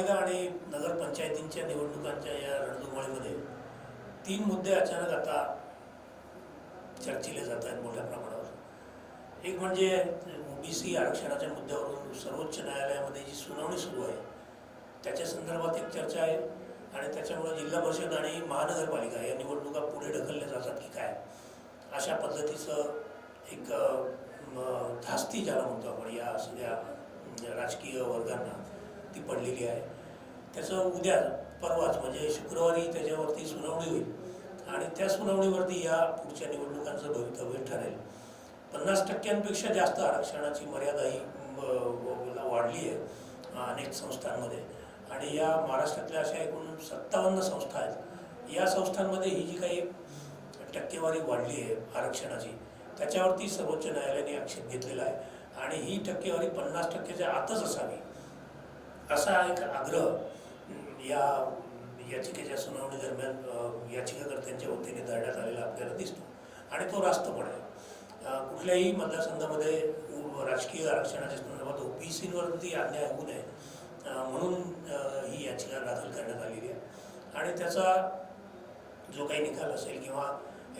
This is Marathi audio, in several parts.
महापालिका आणि नगरपंचायतींच्या निवडणुकांच्या या रणधुमाळीमध्ये तीन मुद्दे अचानक आता चर्चिले जात आहेत मोठ्या प्रमाणावर. एक म्हणजे ओबीसी आरक्षणाच्या मुद्द्यावरून सर्वोच्च न्यायालयामध्ये जी सुनावणी सुरू आहे त्याच्या संदर्भात एक चर्चा आहे आणि त्याच्यामुळे जिल्हा परिषद आणि महानगरपालिका या निवडणुका पुढे ढकलल्या जातात की काय? अशा पद्धतीचं एक धास्ती ज्याला म्हणतो आपण या सगळ्या राजकीय वर्गांना ती पडलेली आहे. त्याचं उद्या परवाच म्हणजे शुक्रवारी त्याच्यावरती सुनावणी होईल. आणि त्या सुनावणीवरती या पुढच्या निवडणुकांचं भवितव्य ठरेल. पन्नास टक्क्यांपेक्षा जास्त आरक्षणाची मर्यादा ही वाढली आहे अनेक संस्थांमध्ये. आणि या महाराष्ट्रातल्या अशा एकूण सत्तावन्न संस्था आहेत. या संस्थांमध्ये ही जी काही टक्केवारी वाढली आहे आरक्षणाची त्याच्यावरती सर्वोच्च न्यायालयाने आक्षेप घेतलेला आहे. आणि ही टक्केवारी पन्नास टक्क्याच्या आतच असावी. असा एक आग्रह या याचिकेच्या सुनावणी दरम्यान याचिकाकर्त्यांच्या वतीने धरण्यात आलेला आपल्याला दिसतो. आणि तो रास्त पण आहे. कुठल्याही मतदारसंघामध्ये राजकीय आरक्षणाच्या संदर्भात ओबीसीवरती अन्याय होऊ नये म्हणून ही याचिका दाखल करण्यात आलेली आहे. आणि त्याचा जो काही निकाल असेल किंवा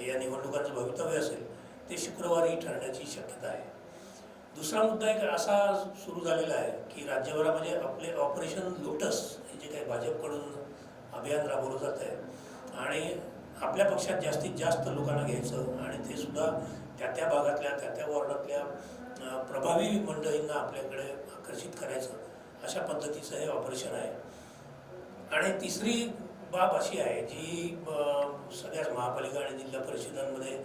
या निवडणुकांचं भवितव्य असेल ते शुक्रवारी ठरण्याची शक्यता आहे. दुसरा मुद्दा एक असा सुरू झालेला आहे की राज्यभरामध्ये आपले ऑपरेशन लोटस हे जे काही भाजपकडून अभियान राबवलं जात आहे आणि आपल्या पक्षात जास्तीत जास्त लोकांना घ्यायचं आणि ते सुद्धा त्या त्या भागातल्या त्या त्या वॉर्डातल्या प्रभावी मंडळींना आपल्याकडे आकर्षित करायचं अशा पद्धतीचं हे ऑपरेशन आहे. आणि तिसरी बाब अशी आहे जी सगळ्याच महापालिका आणि जिल्हा परिषदांमध्ये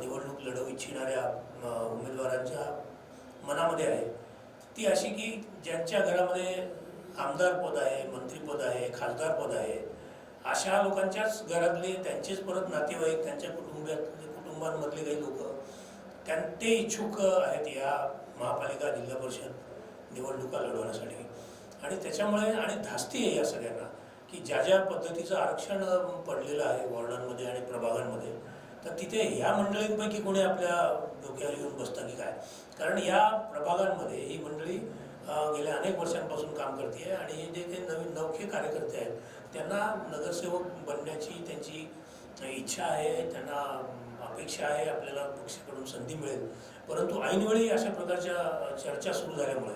निवडणूक लढवू इच्छिणाऱ्या उमेदवारांच्या मनामध्ये आहे. ती अशी की ज्यांच्या घरामध्ये आमदार पद आहे मंत्रीपद आहे खासदार पद आहे अशा लोकांच्याच घरातले त्यांचेच परत नातेवाईक त्यांच्या कुटुंबातले कुटुंबांमधले काही लोक त्यां ते इच्छुक आहेत या महापालिका जिल्हा परिषद निवडणुका लढवण्यासाठी. आणि त्याच्यामुळे आणि धास्ती आहे या सगळ्यांना की ज्या ज्या पद्धतीचं आरक्षण पडलेलं आहे वॉर्डांमध्ये आणि प्रभागांमध्ये तर तिथे ह्या मंडळींपैकी कोणी आपल्या डोक्यावर येऊन बसतं की काय? कारण या प्रभागांमध्ये ही मंडळी गेल्या अनेक वर्षांपासून काम करते आणि हे जे काही नवीन नवखे कार्यकर्ते आहेत त्यांना नगरसेवक बनण्याची त्यांची इच्छा आहे त्यांना अपेक्षा आहे आपल्याला पक्षाकडून संधी मिळेल. परंतु ऐनवेळी अशा प्रकारच्या चर्चा सुरू झाल्यामुळे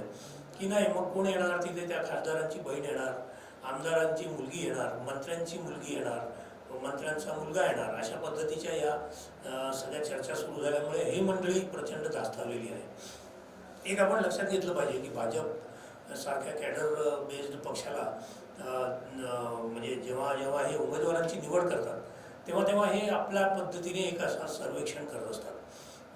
की नाही मग कोण येणार तिथे? त्या खासदारांची बहीण येणार आमदारांची मुलगी येणार मंत्र्यांची मुलगी येणार मंत्र्यांचा मुलगा येणार. अशा पद्धतीच्या या सगळ्या चर्चा सुरू झाल्यामुळे ही मंडळी प्रचंड धास्तावलेली आहे. एक आपण लक्षात घेतलं पाहिजे की भाजप सारख्या कॅडर बेस्ड पक्षाला म्हणजे जेव्हा जेव्हा हे उमेदवारांची निवड करतात तेव्हा तेव्हा हे आपल्या पद्धतीने एक असं सर्वेक्षण करत असतात.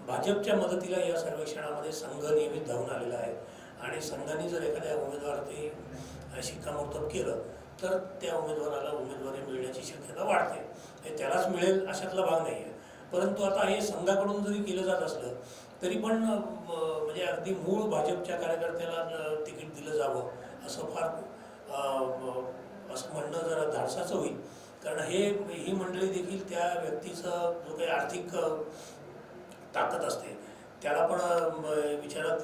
भाजपच्या मदतीला या सर्वेक्षणामध्ये संघ नियमित धावून आलेला आहे. आणि संघाने जर एखाद्या उमेदवाराचे शिक्कामोर्तब केलं तर त्या उमेदवाराला उमेदवारी मिळण्याची शक्यता वाढते. हे त्यालाच मिळेल अशातला भाग नाही आहे परंतु आता हे संघाकडून जरी केलं जात असलं तरी पण म्हणजे अगदी मूळ भाजपच्या कार्यकर्त्याला तिकीट दिलं जावं असं फार असं म्हणणं जरा धाडसाचं होईल. कारण हे ही मंडळी देखील त्या व्यक्तीचं जो काही आर्थिक ताकद असते त्याला पण विचारात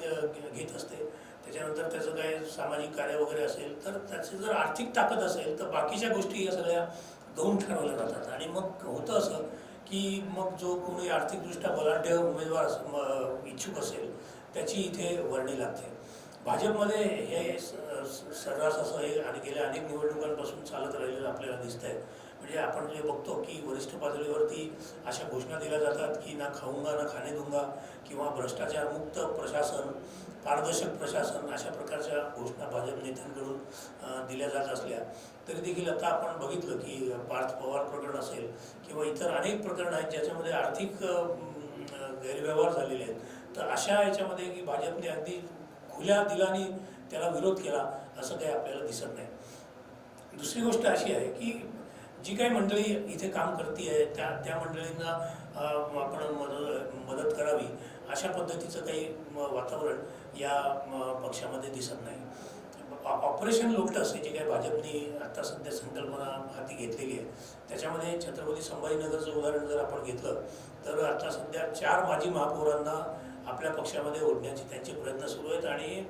घेत असते. त्याच्यानंतर त्याचं काय सामाजिक कार्य वगैरे असेल तर त्याची जर आर्थिक ताकद असेल तर बाकीच्या गोष्टी या सगळ्या दोन ठरवल्या जातात. आणि मग होतं असं की मग जो कोणी आर्थिकदृष्ट्या बलाढ्य उमेदवार इच्छुक असेल त्याची इथे वर्णी लागते. भाजपमध्ये हे सर्रास असं हे आणि गेल्या अनेक निवडणुकांपासून चालत राहिलेलं आपल्याला दिसतंय. म्हणजे आपण जे बघतो की वरिष्ठ पातळीवरती अशा घोषणा दिल्या जातात की ना खाऊंगा ना खाणे दुंगा किंवा भ्रष्टाचारमुक्त प्रशासन पारदर्शक प्रशासन अशा प्रकारच्या घोषणा भाजप नेत्यांकडून दिल्या जात असल्या. तरी देखील आता आपण बघितलं की पार्थ पवार प्रकरण असेल किंवा इतर अनेक प्रकरणं आहेत ज्याच्यामध्ये आर्थिक गैरव्यवहार झालेले आहेत. तर अशा याच्यामध्ये की भाजपने अगदी खुल्या दिलाने त्याला विरोध केला असं काही आपल्याला दिसत नाही. दुसरी गोष्ट अशी आहे की जी काही मंडळी इथे काम करते आहे त्या त्या मंडळींना आपण मदत मदत करावी अशा पद्धतीचं काही वातावरण या म, पक्षामध्ये दिसत नाही. ऑपरेशन लोटस हे जे काही भाजपने आता सध्या संकल्पना हाती घेतलेली आहे त्याच्यामध्ये छत्रपती संभाजीनगरचं उदाहरण जर आपण घेतलं तर आता सध्या चार माजी महापौरांना आपल्या पक्षामध्ये ओढण्याचे त्यांचे प्रयत्न सुरू आहेत आणि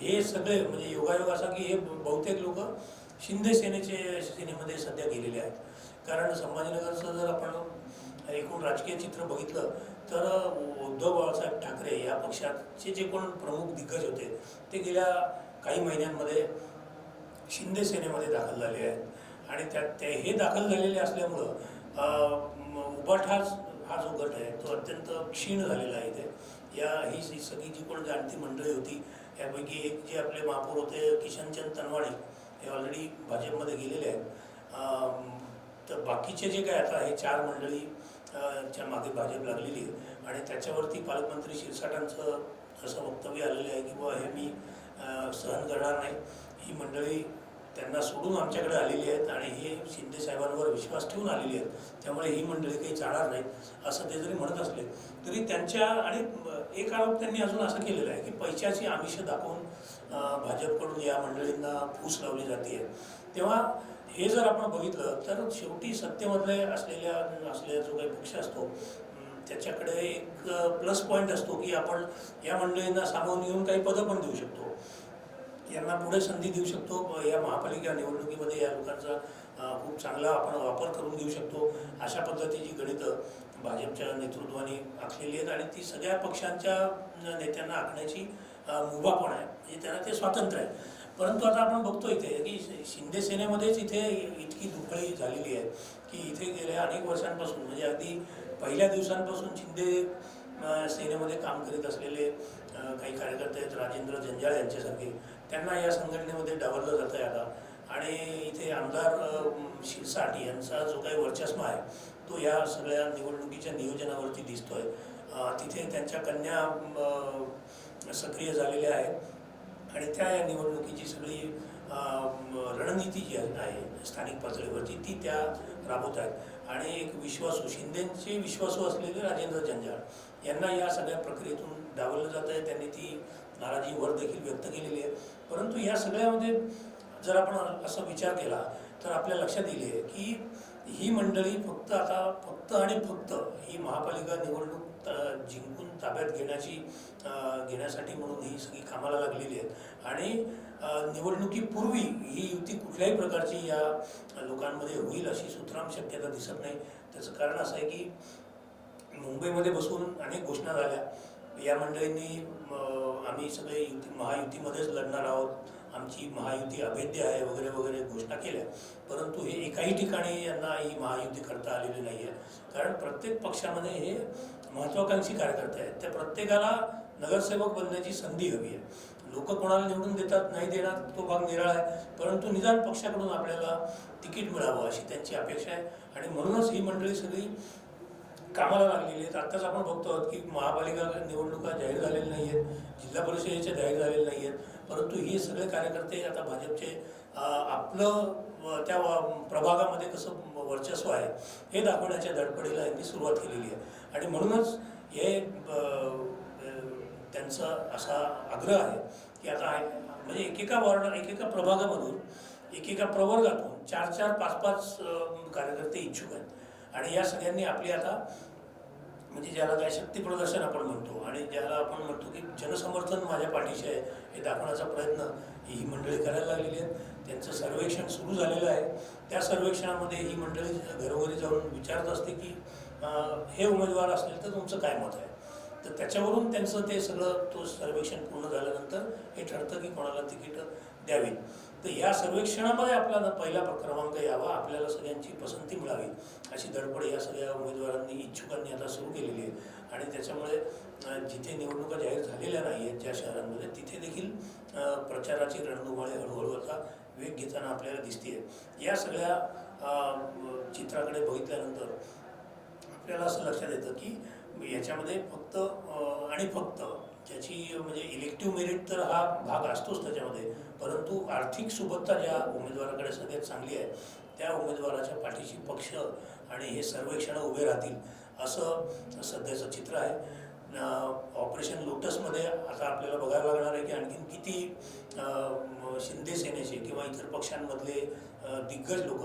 हे सगळे म्हणजे योगायोग असा की हे बहुतेक लोक शिंदे सेनेचे सेनेमध्ये सध्या गेलेले आहेत. कारण संभाजीनगरचं जर आपण एकूण राजकीय चित्र बघितलं तर उद्धव बाळासाहेब ठाकरे या पक्षाचे जे कोण प्रमुख दिग्गज होते ते गेल्या काही महिन्यांमध्ये शिंदे सेनेमध्ये दाखल झाले आहेत. आणि त्यात ते हे दाखल झालेले असल्यामुळं अं, उभाठाच हा जो गट आहे तो अत्यंत क्षीण झालेला आहे इथे. या ही सगळी जी कोण जाणती मंडळी होती यापैकी एक जे आपले महापौर होते किशनचंद तनवाडे हे ऑलरेडी भाजपमध्ये गेलेले आहेत. तर बाकीचे जे काय आता हे चार मंडळी च्या मागे भाजप लागलेली आहे. आणि त्याच्यावरती पालकमंत्री शिरसाटांचं असं वक्तव्य आलेलं आहे की बुवा हे मी सहन करणार नाही. ही मंडळी त्यांना सोडून आमच्याकडे आलेली आहेत आणि हे शिंदे साहेबांवर विश्वास ठेवून आलेली आहेत. त्यामुळे ही मंडळी काही जाणार नाहीत असं ते जरी म्हणत असले तरी त्यांच्या आणि एक आरोप त्यांनी अजून असं केलेलं आहे की पैशाची आमिष दाखवून भाजपकडून या मंडळींना फूस लावली जाते. तेव्हा हे जर आपण बघितलं तर शेवटी सत्तेमधले असलेल्या असलेला जो काही पक्ष असतो त्याच्याकडे एक प्लस पॉईंट असतो की आपण या मंडळींना सामावून घेऊन काही पदं पण देऊ शकतो. यांना पुढे संधी देऊ शकतो. या महापालिका निवडणुकीमध्ये या लोकांचा खूप चांगला आपण वापर करून घेऊ शकतो. अशा पद्धतीची गणितं भाजपच्या नेतृत्वाने आखलेली आहेत आणि ती सगळ्या पक्षांच्या नेत्यांना आखण्याची मुभा पण आहे. म्हणजे त्यांना ते स्वातंत्र्य आहे. परंतु आता आपण बघतो इथे की शिंदे सेनेमध्येच इथे इतकी दुफळी झालेली आहे की इथे गेल्या अनेक वर्षांपासून म्हणजे अगदी पहिल्या दिवसांपासून शिंदे सेनेमध्ये काम करीत असलेले काही कार्यकर्ते आहेत राजेंद्र जंजाळ यांच्यासारखे. त्यांना या संघटनेमध्ये डावललं जातं आहे आता. आणि इथे आमदार अ, शिरसाट यांचा जो काही वर्चस्व आहे तो या सगळ्या निवडणुकीच्या नियोजनावरती दिसतोय. आहे तिथे त्यांच्या कन्या सक्रिय झालेल्या आहेत. आणि त्या या निवडणुकीची सगळी रणनीती जी आहे आहे स्थानिक पातळीवरची ती त्या राबवत आहेत आणि एक विश्वासू शिंदेचे विश्वासू असलेले राजेंद्र जंजाळ यांना या सगळ्या प्रक्रियेतून डावललं जात आहे. त्यांनी ती नाराजी वर देखील व्यक्त केलेली आहे. परंतु या सगळ्यामध्ये जर आपण असा विचार केला तर आपल्या लक्षात येईल आहे की ही मंडळी फक्त आता फक्त आणि फक्त ही महापालिका निवडणूक जिंकून ताब्यात घेण्याची घेण्यासाठी म्हणून ही सगळी कामाला लागलेली आहेत. आणि निवडणुकीपूर्वी ही युती कुठल्याही प्रकारची या लोकांमध्ये होईल अशी सुतराम शक्यता दिसत नाही. त्याचं कारण असं आहे की मुंबईमध्ये बसून अनेक घोषणा झाल्या. या मंडळींनी आम्ही सगळे युती महायुतीमध्येच लढणार आहोत. आमची महायुती अभेद्य आहे वगैरे वगैरे घोषणा केल्या. परंतु हे एकाही ठिकाणी यांना ही महायुती करता आलेली नाही आहे कारण प्रत्येक पक्षामध्ये हे महत्त्वाकांक्षी कार्यकर्ते आहेत. त्या प्रत्येकाला नगरसेवक बनण्याची संधी हवी आहे. लोक कोणाला निवडून देतात नाही देणार तो भाग निराळा आहे. परंतु निदान पक्षाकडून आपल्याला तिकीट मिळावं अशी त्यांची अपेक्षा आहे. आणि म्हणूनच ही मंडळी सगळी कामाला लागलेली आहेत. आत्ताच आपण बघतो आहोत की महापालिका निवडणुका जाहीर झालेल्या नाही आहेत जिल्हा परिषदेच्या जाहीर झालेल्या नाही आहेत. परंतु हे सगळे कार्यकर्ते आता भाजपचे आपलं त्या प्रभागामध्ये कसं वर्चस्व आहे हे दाखवण्याच्या धडपडीला यांनी सुरुवात केलेली आहे. आणि म्हणूनच हे त्यांचा असा आग्रह आहे की आता आहे- म्हणजे एकेका वॉर्ड एकेका प्रभागामधून एकेका प्रवर्गातून चार चार पाच पाच कार्यकर्ते इच्छुक आहेत. आणि या सगळ्यांनी आपली आता म्हणजे ज्याला काय शक्तीप्रदर्शन आपण म्हणतो आणि ज्याला आपण म्हणतो की जनसमर्थन माझ्या पाठीशी आहे हे दाखवण्याचा प्रयत्न ही मंडळी करायला लागलेली आहेत. त्यांचं सर्वेक्षण सुरू झालेलं आहे. त्या सर्वेक्षणामध्ये ही मंडळी घरोघरी जाऊन विचारत असते की हे उमेदवार असतील तर तुमचं काय मत आहे? तर त्याच्यावरून त्यांचं ते सगळं तो सर्वेक्षण पूर्ण झाल्यानंतर हे ठरतं की कोणाला तिकीटं द्यावीत. तर या सर्वेक्षणामध्ये आपल्याला पहिला क्रमांक यावा आपल्याला सगळ्यांची पसंती मिळावी अशी धडपड या सगळ्या उमेदवारांनी इच्छुकांनी आता सुरू केलेली आहे. आणि त्याच्यामुळे जिथे निवडणुका जाहीर झालेल्या नाही आहेत ज्या शहरांमध्ये तिथे देखील प्रचाराची रणधुमाळी हळूहळू आता वेग घेताना आपल्याला दिसते या सगळ्या चित्राकडे बघितल्यानंतर आपल्याला असं लक्षात येतं की याच्यामध्ये फक्त आणि फक्त त्याची म्हणजे इलेक्टिव्ह मेरिट तर हा भाग असतोच त्याच्यामध्ये. परंतु आर्थिक सुबत्ता ज्या उमेदवाराकडे सगळ्यात चांगली आहे त्या उमेदवाराच्या पाठीशी पक्ष आणि हे सर्वेक्षण उभे राहतील असं सध्याचं चित्र आहे. ऑपरेशन लोटसमध्ये आता आपल्याला बघायला लागणार आहे की आणखीन किती शिंदे सेनेचे किंवा इतर पक्षांमधले दिग्गज लोक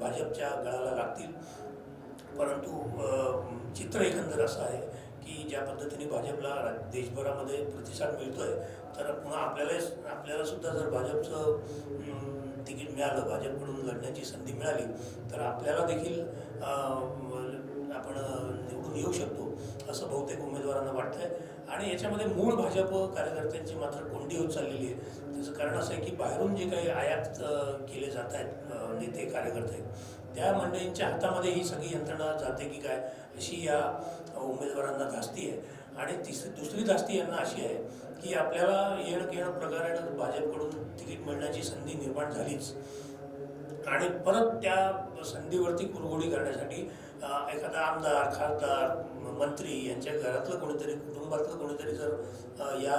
भाजपच्या गळाला लागतील. परंतु चित्र एकंदर असं आहे की ज्या पद्धतीने भाजपला देशभरामध्ये प्रतिसाद मिळतोय तर पुन्हा आपल्याला आपल्याला सुद्धा जर भाजपचं तिकीट मिळालं भाजपकडून लढण्याची संधी मिळाली तर आपल्याला देखील आपण निवडून येऊ शकतो असं बहुतेक उमेदवारांना वाटतंय. आणि याच्यामध्ये मूळ भाजप कार्यकर्त्यांची मात्र कोंडी होत चाललेली आहे. त्याचं कारण असं आहे की बाहेरून जे काही आयात केले जात आहेत नेते कार्यकर्ते त्या मंडळींच्या हातामध्ये ही सगळी यंत्रणा जाते की काय अशी या उमेदवारांना धास्ती आहे. आणि तिसरी दुसरी धास्ती यांना अशी आहे की आपल्याला येणं घेणं प्रकारानं भाजपकडून तिकीट मिळण्याची संधी निर्माण झालीच. आणि परत त्या संधीवरती कुरघोडी करण्यासाठी एखादा आमदार खासदार मंत्री यांच्या घरातलं कोणीतरी कुटुंबातलं कोणीतरी जर या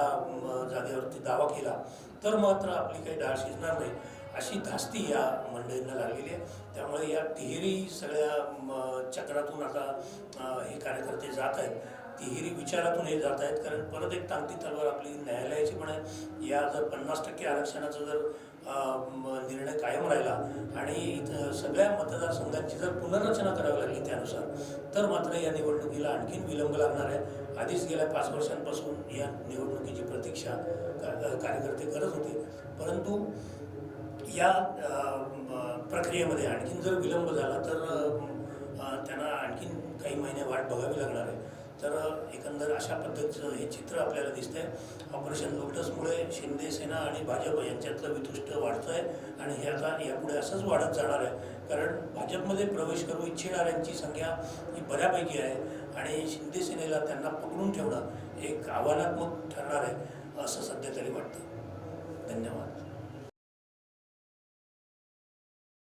जागेवरती दावा केला तर मात्र आपली काही डाळ शिजणार नाही. अशी धास्ती या मंडळींना लागलेली आहे. त्यामुळे या तिहेरी सगळ्या म, चक्रातून आता हे कार्यकर्ते जात आहेत. तिहेरी विचारातून हे जात आहेत. कारण परत एक तांगती तलवार आपली न्यायालयाची पण आहे. या जर पन्नास टक्के आरक्षणाचं जर निर्णय कायम राहिला. आणि इथं सगळ्या मतदारसंघांची जर पुनर्रचना करावी लागली त्यानुसार तर मात्र या निवडणुकीला आणखीन विलंब लागणार आहे. आधीच गेल्या पाच वर्षांपासून या निवडणुकीची प्रतीक्षा कार्यकर्ते करत होते. परंतु या प्रक्रियेमध्ये आणखीन जर विलंब झाला तर त्यांना आणखीन काही महिने वाट बघावी लागणार आहे. तर एकंदर अशा पद्धतीचं हे चित्र आपल्याला दिसतंय. ऑपरेशन लोटसमुळे शिंदे सेना आणि भाजप यांच्यातलं वितुष्ट वाढतं आहे आणि हे आता यापुढे असंच वाढत जाणार आहे. कारण भाजपमध्ये प्रवेश करू इच्छिणाऱ्यांची संख्या ही बऱ्यापैकी आहे आणि शिंदे सेनेला त्यांना पकडून ठेवणं एक आव्हानात्मक ठरणार आहे असं सध्या तरी वाटतं. धन्यवाद.